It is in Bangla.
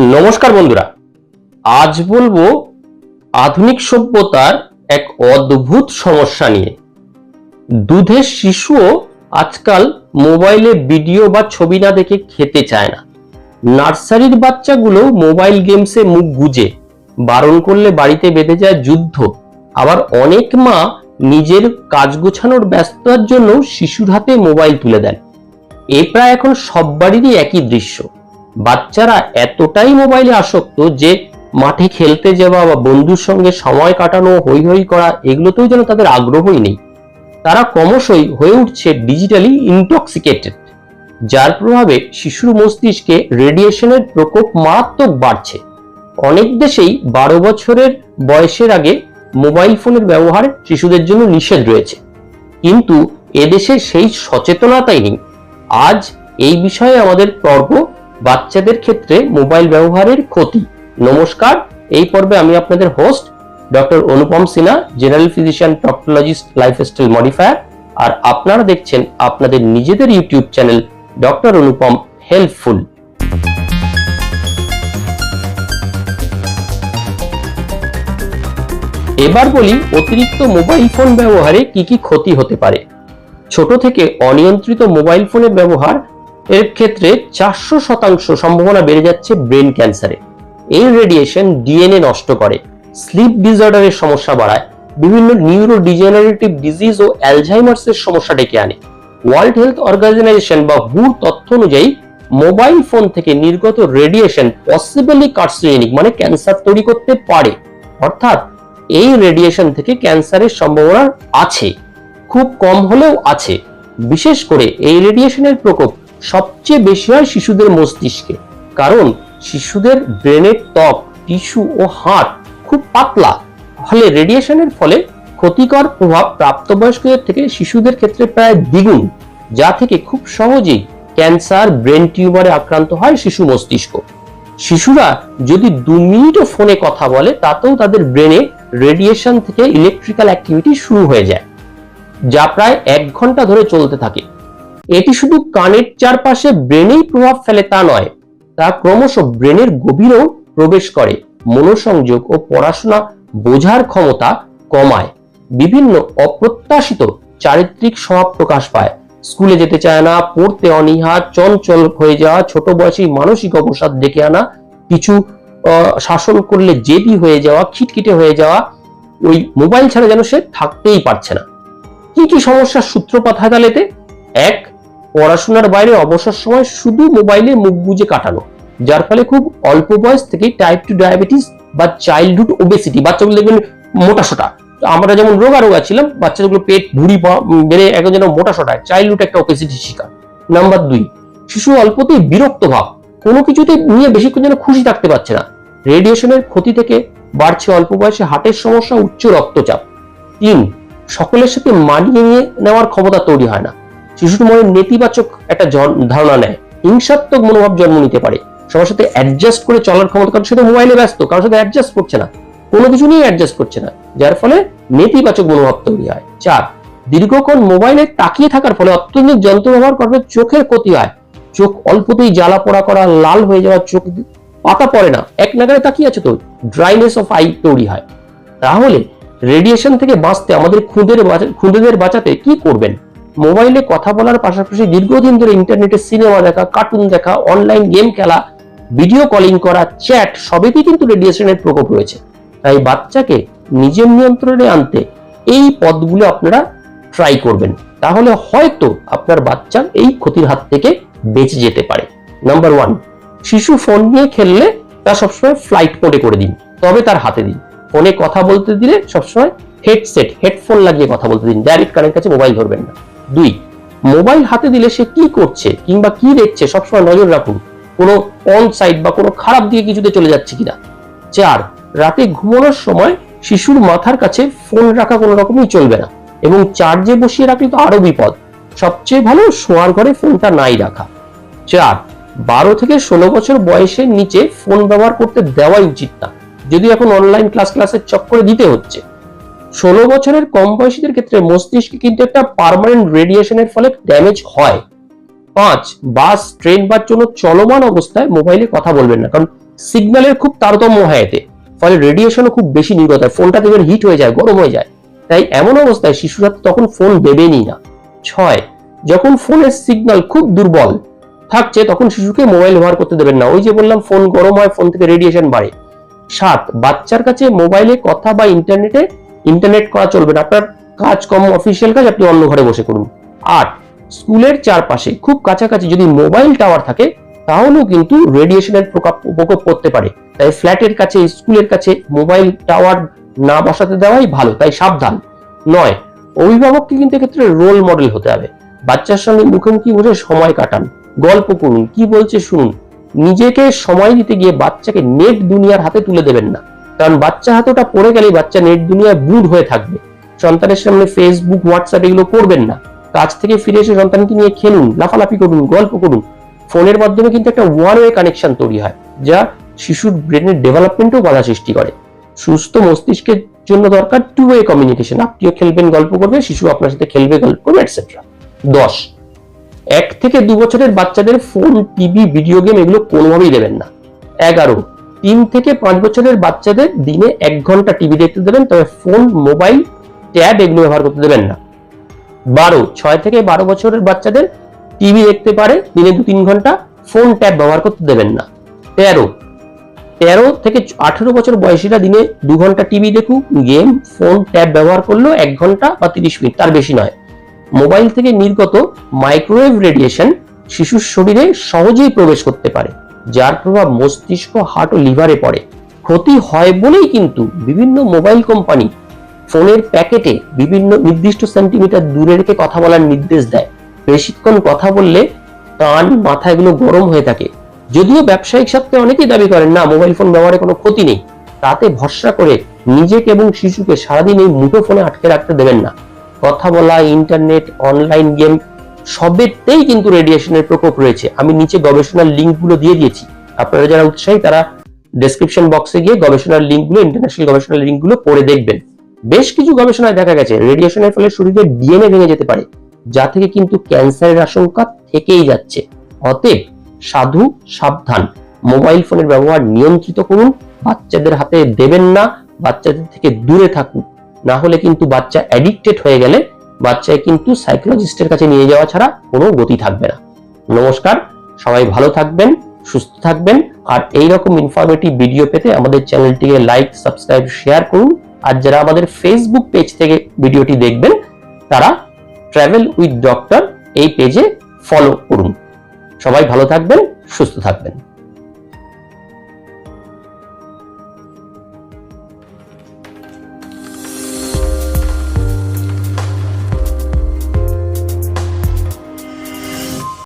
নমস্কার বন্ধুরা। আজ বলব আধুনিক সভ্যতার এক অদ্ভুত সমস্যা নিয়ে। দুধের শিশুও আজকাল মোবাইলে ভিডিও বা ছবি না দেখে খেতে চায় না। নার্সারির বাচ্চাগুলো মোবাইল গেমসে মুখ গুজে, বারণ করলে বাড়িতে বেঁধে যায় যুদ্ধ। আবার অনেক মা নিজের কাজ গোছানোর ব্যস্ততার জন্য শিশুর হাতে মোবাইল তুলে দেন। এ প্রায় এখন সব বাড়িরই একই দৃশ্য। বাচ্চারা এতটাই মোবাইলে আসক্ত যে মাঠে খেলতে যাওয়া বা বন্ধুর সঙ্গে সময় কাটানো হই হই করা, এগুলোতেও যেন তাদের আগ্রহই নেই। তারা ক্রমশই হয়ে উঠছে ডিজিটালি ইনটক্সিকেটেড যার প্রভাবে শিশুর মস্তিষ্কে রেডিয়েশনের প্রকোপ মারাত্মক বাড়ছে। অনেক দেশেই বারো বছরের বয়সের আগে মোবাইল ফোনের ব্যবহার শিশুদের জন্য নিষেধ রয়েছে। কিন্তু এদেশে সেই সচেতনতাই নেই। আজ এই বিষয়ে আমাদের পর্ব বাচ্চাদের ক্ষেত্রে মোবাইল ব্যবহারের ক্ষতি। নমস্কার, এই পর্বে আমি আপনাদের host doctor Anupam Sinha general physician proctologist lifestyle modifier আর আপনারা দেখছেন আপনাদের নিজেদের YouTube channel doctor Anupam helpful এবার বলি, অতিরিক্ত মোবাইল ফোন ব্যবহারে কি কি ক্ষতি হতে পারে? ছোট থেকে অনিয়ন্ত্রিত মোবাইল ফোনের ব্যবহার এর ক্ষেত্রে চারশো শতাংশ সম্ভাবনা বেড়ে যাচ্ছে ব্রেন ক্যান্সারে। এই রেডিয়েশন ডিএনএ নষ্ট করে। স্লিপ ডিসঅর্ডারের সমস্যা বাড়ায়। বিভিন্ন নিউরো ডিজেনারেটিভ ডিজিজ ও অ্যালঝাইমার্স এর সমস্যা ডেকে আনে। ওয়ার্ল্ড হেলথ অর্গানাইজেশন বা হু তথ্য অনুযায়ী মোবাইল ফোন থেকে নির্গত রেডিয়েশন পসিবলি কার্সিনোজেনিক মানে ক্যান্সার তৈরি করতে পারে। অর্থাৎ, এই রেডিয়েশন থেকে ক্যান্সারের সম্ভাবনা আছে। খুব কম হলেও আছে। বিশেষ করে এই রেডিয়েশনের প্রকোপ সবচেয়ে বেশি হয় শিশুদের মস্তিষ্কে। কারণ শিশুদের ব্রেনের ত্বক, টিস্যু ও হাড় খুব পাতলা। ফলে রেডিয়েশনের ফলে ক্ষতিকর প্রভাব প্রাপ্তবয়স্কদের থেকে শিশুদের ক্ষেত্রে প্রায় দ্বিগুণ, যা থেকে খুব সহজেই ক্যান্সার, ব্রেন টিউমারে আক্রান্ত হয় শিশু মস্তিষ্ক। শিশুরা যদি দু মিনিটও ফোনে কথা বলে, তাতেও তাদের ব্রেনে রেডিয়েশন থেকে ইলেকট্রিক্যাল অ্যাক্টিভিটি শুরু হয়ে যায়, যা প্রায় এক ঘণ্টা ধরে চলতে থাকে। এটি শুধু কানের চারপাশে ব্রেনেই প্রভাব ফেলে তা নয়, তা ক্রমশ ব্রেনের গভীরেও প্রবেশ করে। মনোসংযোগ ও পড়াশোনা বোঝার ক্ষমতা কমায়। বিভিন্ন অপ্রত্যাশিত চারিত্রিক স্বভাব প্রকাশ পায়। স্কুলে যেতে চায় না, পড়তে অনীহা, চঞ্চল হয়ে যাওয়া, ছোট বয়সী মানসিক অবসাদ ডেকে আনা, কিছু শাসন করলে জেদি হয়ে যাওয়া, খিটখিটে হয়ে যাওয়া, ওই মোবাইল ছাড়া যেন সে থাকতেই পারছে না। কি কি সমস্যার সূত্রপাত তাহলে এক পড়াশোনার বাইরে অবসর সময় শুধু মোবাইলে মুখ বুজে কাটানো, যার ফলে খুব অল্প বয়স থেকে টাইপ টু ডায়াবেটিস বা চাইল্ডহুড ওবেসিটি বাচ্চাগুলো দেখবেন মোটা সোটা। আমরা যেমন রোগা রোগা ছিলাম, বাচ্চাগুলো পেট ভুড়ি বেড়ে এখন যেন মোটা সোটা চাইল্ডহুড একটা ওবেসিটি শিকার। নাম্বার দুই, শিশু অল্পতেই বিরক্ত ভাব। কোনো কিছুতে নিয়ে বেশিক্ষণ যেন খুশি থাকতে পারছে না। রেডিয়েশনের ক্ষতি থেকে বাড়ছে অল্প বয়সে হার্টের সমস্যা, উচ্চ রক্তচাপ। তিন, সকলের সাথে মানিয়ে নিয়ে নেওয়ার ক্ষমতা তৈরি হয় না। শিশুর মনে নেতিবাচক একটা ধারণা নেয়। হিংসাত্মক মনোভাব জন্ম নিতে পারে। সবার সাথে অ্যাডজাস্ট করে চলার ক্ষমতা, কারণ সে মোবাইলে ব্যস্ত কারোর সাথে অ্যাডজাস্ট করছে না। কোনো কিছু নিয়ে অ্যাডজাস্ট করছে না, যার ফলে নেতিবাচক মনোভাব তৈরি হয়। চার, দীর্ঘক্ষণ মোবাইলে তাকিয়ে থাকার ফলে অত্যধিক যন্ত্র ব্যবহার করবে চোখের ক্ষতি হয়। চোখ অল্পতেই জ্বালা পোড়া করা, লাল হয়ে যাওয়া, চোখ পাতা পড়ে না। এক নাগারে তাকিয়ে আছে তো ড্রাইনেস অফ আই তৈরি হয়। তাহলে রেডিয়েশন থেকে বাঁচতে আমাদের খুদেদের বাঁচাতে কি করবেন? মোবাইলে কথা বলার পাশাপাশি দীর্ঘদিন ধরে ইন্টারনেটে সিনেমা দেখা, কার্টুন দেখা অনলাইন গেম খেলা ভিডিও কলিং করা চ্যাট সবেতেই কিন্তু রেডিয়েশনের প্রকোপ রয়েছে। তাই বাচ্চাকে নিজের নিয়ন্ত্রণে আনতে এই পথগুলো আপনারা ট্রাই করবেন। তাহলে হয়তো আপনার বাচ্চা এই ক্ষতির হাত থেকে বেঁচে যেতে পারে। নাম্বার ওয়ান শিশু ফোন নিয়ে খেললে তা সবসময় ফ্লাইট মোডে করে দিন, তবে তার হাতে দিন। ফোনে কথা বলতে দিলে সবসময় হেডসেট হেডফোন লাগিয়ে কথা বলতে দিন। ডাইরেক্ট কানের কাছে মোবাইল ধরবেন না। দুই, মোবাইল হাতে দিলে সে কি করছে কিংবা কি দেখছে সবসময় নজর রাখুন। কোনো অন সাইড বা কোনো খারাপ দিকে কিছুতে চলে যাচ্ছে কিনা। চার, রাতে ঘুমানোর সময় শিশুর মাথার কাছে ফোন রাখা কোনো রকমই চলবে না এবং চার্জে বসিয়ে রাখলে তো আরও বিপদ। সবচেয়ে ভালো শোয়ার ঘরে ফোনটা নাই রাখা। চার, বারো থেকে ষোলো বছর বয়সের নিচে ফোন ব্যবহার করতে দেওয়াই উচিত না। যদি এখন অনলাইন ক্লাস ক্লাসের চক্করে দিতে হচ্ছে। ষোলো বছরের কম বয়সীদের ক্ষেত্রে মস্তিষ্কে কিন্তু একটা পার্মানেন্ট রেডিয়েশনের ফলে ড্যামেজ হয়। পাঁচ, বাস, ট্রেন বা জন্য চলমান অবস্থায় মোবাইলে কথা বলবেন না, কারণ সিগন্যালের খুব তারতম্য হয় এতে। ফলে রেডিয়েশনও খুব বেশি নির্গত হয় ফোনটা দেখবেন হিট হয়ে যায়, গরম হয়ে যায়। তাই এমন অবস্থায় শিশুরা তখন ফোন দেবেনই না। ছয়, যখন ফোনের সিগন্যাল খুব দুর্বল থাকছে, তখন শিশুকে মোবাইল ব্যবহার করতে দেবেন না। ওই যে বললাম ফোন গরম হয় ফোন থেকে রেডিয়েশন বাড়ে। সাত, বাচ্চার কাছে মোবাইলে কথা বা ইন্টারনেটে ইন্টারনেট করা চলবে না। আপনার কাজ কম অফিসিয়াল কাজ আপনি অন্য ঘরে বসে করুন। আট স্কুলের চারপাশে খুব কাছাকাছি যদি মোবাইল টাওয়ার থাকে, তাহলেও কিন্তু রেডিয়েশনের প্রকোপ প্রকোপ পড়তে পারে। তাই ফ্ল্যাটের কাছে, স্কুলের কাছে মোবাইল টাওয়ার না বসাতে দেওয়াই ভালো, তাই সাবধান। নয়, অভিভাবককে কিন্তু এক্ষেত্রে রোল মডেল হতে হবে। বাচ্চার সঙ্গে মুখোমুখি বসে সময় কাটান, গল্প করুন, কি বলছে শুনুন। নিজেকে সময় দিতে গিয়ে বাচ্চাকে নেট দুনিয়ার হাতে তুলে দেবেন না। কারণ বাচ্চা হাতে ওটা পড়ে গেলে বাচ্চা নেট দুনিয়ায় বুড হয়ে থাকবে। সন্তানের সামনে ফেসবুক হোয়াটসঅ্যাপ এগুলো করবেন না। কাজ থেকে ফিরে এসে সন্তানকে নিয়ে খেলুন, লাফালাফি করুন, গল্প করুন। ফোনের মাধ্যমে কিন্তু একটা ওয়ান ওয়ে কানেকশন তৈরি হয়, যা শিশুর ব্রেনের ডেভেলপমেন্টও বাধা সৃষ্টি করে। সুস্থ মস্তিষ্কের জন্য দরকার টু ওয়ে কমিউনিকেশন আপনিও খেলবেন, গল্প করবে শিশু আপনার সাথে খেলবে, গল্প করবে এটসেট্রা দশ, এক থেকে দু বছরের বাচ্চাদের ফোন টিভি ভিডিও গেম এগুলো কোনোভাবেই দেবেন না। এগারো তিন থেকে পাঁচ বছরের বাচ্চাদের দিনে এক ঘণ্টা টিভি দেখতে দেবেন, তবে ফোন মোবাইল ট্যাব এগুলো ব্যবহার করতে দেবেন না। বারো, ছয় থেকে বারো বছরের বাচ্চাদের টিভি দেখতে পারে, দিনে দু তিন ঘণ্টা ফোন ট্যাব ব্যবহার করতে দেবেন না। তেরো তেরো থেকে আঠেরো বছর বয়সীরা দিনে দু ঘণ্টা টিভি দেখুক গেম ফোন ট্যাব ব্যবহার করলেও এক ঘণ্টা বা তিরিশ মিনিট, তার বেশি নয়। মোবাইল থেকে নির্গত মাইক্রোওয়েভ রেডিয়েশন শিশুর শরীরে সহজেই প্রবেশ করতে পারে। যার প্রভাব মস্তিষ্ক হার্ট ও লিভারে পড়ে। ক্ষতি হয় বলেই কিন্তু বিভিন্ন মোবাইল কোম্পানি ফোনের প্যাকেটে বিভিন্ন নির্দিষ্ট সেন্টিমিটার দূরে রেখে কথা বলার নির্দেশ দেয়। বেশিক্ষণ কথা বললে কান, মাথা এগুলো গরম হয়ে থাকে। যদিও ব্যবসায়িক স্বার্থে অনেকেই দাবি করেন, না মোবাইল ফোন ব্যবহারে কোনো ক্ষতি নেই। তাতে ভরসা করে নিজেকে এবং শিশুকে সারাদিন এই মুঠো ফোনে আটকে রাখতে দেবেন না। কথা বলা ইন্টারনেট অনলাইন গেম সবেতেই কিন্তু রেডিয়েশনের প্রকোপ রয়েছে। আমি নিচে গবেষণার লিঙ্কগুলো দিয়ে দিয়েছি। আপনারা যারা উৎসাহী, তারা ডেসক্রিপশন বক্সে গিয়ে গবেষণার লিঙ্কগুলো ইন্টারন্যাশনাল গবেষণার লিঙ্কগুলো পড়ে দেখবেন। বেশ কিছু গবেষণায় দেখা গেছে রেডিয়েশনের ফলে শরীরে ডিএনএ ভেঙে যেতে পারে, যা থেকে কিন্তু ক্যান্সারের আশঙ্কা থেকেই যাচ্ছে। অতএব সাধু সাবধান মোবাইল ফোনের ব্যবহার নিয়ন্ত্রিত করুন, বাচ্চাদের হাতে দেবেন না, বাচ্চাদের থেকে দূরে থাকুন। না হলে কিন্তু বাচ্চা অ্যাডিক্টেড হয়ে গেলে বাচ্চায় কিন্তু সাইকোলজিস্টের কাছে নিয়ে যাওয়া ছাড়া কোনো গতি থাকবে না। নমস্কার, সবাই ভালো থাকবেন, সুস্থ থাকবেন, আর এই রকম ইনফরমেটিভ ভিডিও পেতে আমাদের চ্যানেলটিকে লাইক সাবস্ক্রাইব শেয়ার করুন। আর যারা আমাদের ফেসবুক পেজ থেকে ভিডিওটি দেখবেন, তারা ট্রাভেল উইথ ডক্টর এই পেজে ফলো করুন। সবাই ভালো থাকবেন, সুস্থ থাকবেন।